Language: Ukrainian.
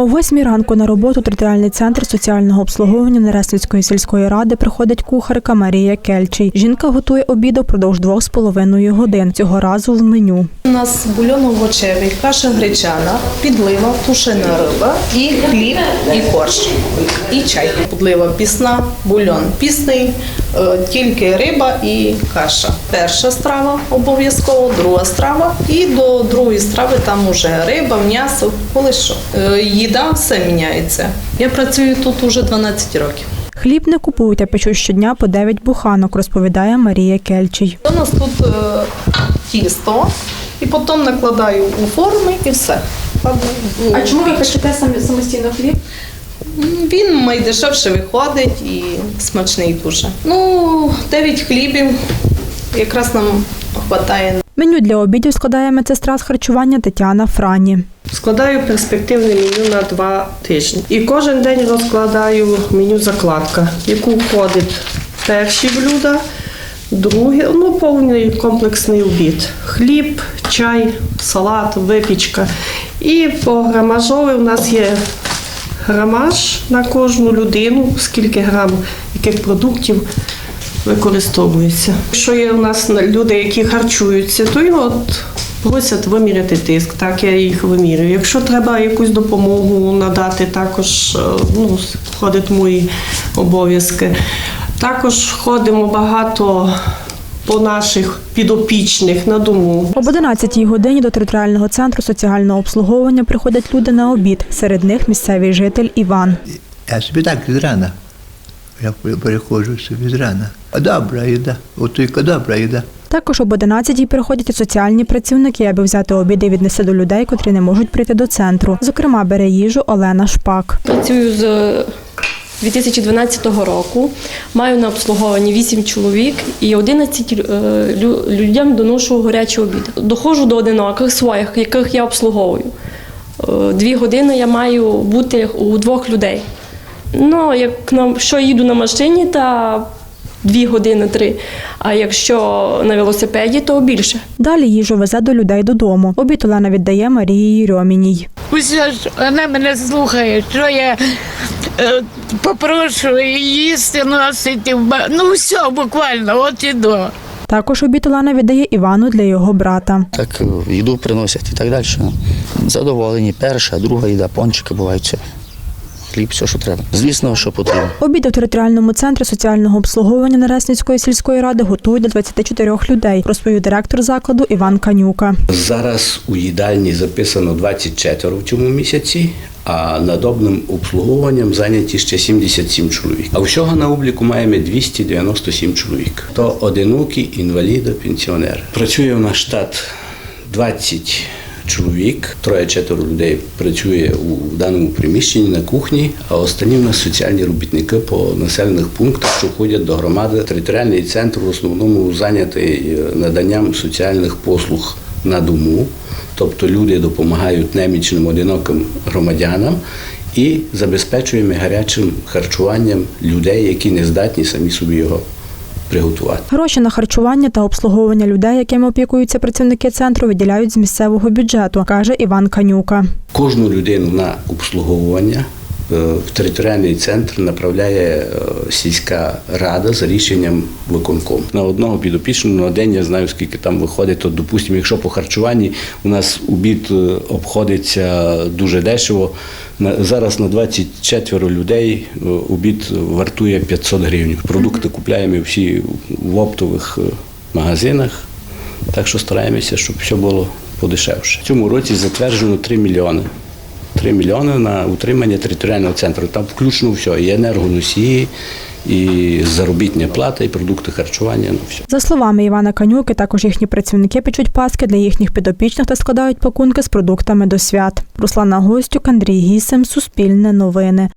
О восьмій ранку на роботу територіальний центр соціального обслуговування Нересницької сільської ради приходить кухарка Марія Кельчий. Жінка готує обід впродовж двох з половиною годин. Цього разу в меню. У нас бульон овочевий, каша гречана, підлива, тушена риба і хліб, і корж, і чай. Підлива пісна, бульон пісний, тільки риба і каша. Перша страва обов'язково, друга страва, і до другої страви там уже риба, м'ясо, коли що. Е, Їда все міняється. Я працюю тут уже 12 років. Хліб не купують, а печуть щодня по 9 буханок, розповідає Марія Кельчий. У нас тут е, тісто, і потім накладаю у форми і все. А чому ви печете самі самостійно хліб? Він найдешевше виходить і смачний дуже. Ну, 9 хлібів якраз нам вистачає. Меню для обідів складає медсестра з харчування Тетяна Франі. Складаю перспективне меню на два тижні. І кожен день розкладаю меню закладка, в яку входить перші блюда, друге, ну повний комплексний обід. Хліб, чай, салат, випічка. І по грамажові у нас є грамаж на кожну людину, скільки грам яких продуктів використовується. Якщо є у нас люди, які харчуються, то його от просять виміряти тиск, так я їх вимірюю. Якщо треба якусь допомогу надати, також е, ну, входять мої обов'язки. Також ходимо багато по наших підопічних на дому. Об 11 годині до територіального центру соціального обслуговування приходять люди на обід. Серед них місцевий житель Іван. Я собі так рана. Я переходжу собі з рана. А добра їда, от тільки добра їда. Також об 11 приходять і соціальні працівники, аби взяти обід і віднести до людей, котрі не можуть прийти до центру. Зокрема, бере їжу Олена Шпак. Працюю з 2012 року. Маю на обслуговуванні 8 чоловік і 11 е, людям доношу гарячий обід. Доходжу до одиноких своїх, яких я обслуговую. Е, Дві години я маю бути у двох людей. Ну, як на що їду на машині, та дві години три. А якщо на велосипеді, то більше. Далі їжу везе до людей додому. Обід Олена віддає Марії Єрьоміній. Усе ж вона мене слухає, що я попрошу їсти, носити, ну все буквально, от і до. Також обід Олена віддає Івану для його брата. Так е, їду приносять і так далі. Задоволені. Перша, друга їда, пончики бувають. Хліб, все, що треба. Звісно, що потрібно. Обід у територіальному центрі соціального обслуговування Нересницької сільської ради готують для 24 людей, розповів директор закладу Іван Канюка. Зараз у їдальні записано 24 в цьому місяці, а надобним обслуговуванням зайняті ще 77 чоловік. А всього на обліку маємо 297 чоловік. То одинокі, інваліди, пенсіонери. Працює у нас штат 20 чоловік, троє-четверо людей працює у даному приміщенні на кухні, а останні в нас соціальні робітники по населених пунктах, що входять до громади. Територіальний центр в основному зайнятий е, наданням соціальних послуг на дому, тобто люди допомагають немічним одиноким громадянам. І забезпечуємо гарячим харчуванням людей, які не здатні самі собі його приготувати. Гроші на харчування та обслуговування людей, якими опікуються працівники центру, виділяють з місцевого бюджету, каже Іван Канюка. Кожну людину на обслуговування в територіальний центр направляє е, сільська рада за рішенням виконкому. На одного підопічного на день я знаю, скільки там виходить. То, допустимо, якщо по харчуванні у нас обід е, обходиться дуже дешево. Зараз на 24 людей е, обід вартує 500 гривень. Продукти купляємо всі в оптових е, магазинах. Так що стараємося, щоб все було подешевше. В цьому році затверджено 3 мільйони. 3 мільйони на утримання територіального центру. Там включно все, і енергоносії, і заробітня плата, і продукти харчування. Ну все. За словами Івана Канюки, також їхні працівники печуть паски для їхніх підопічних та складають пакунки з продуктами до свят. Руслана Гостюк, Андрій Гісем, Суспільне новини.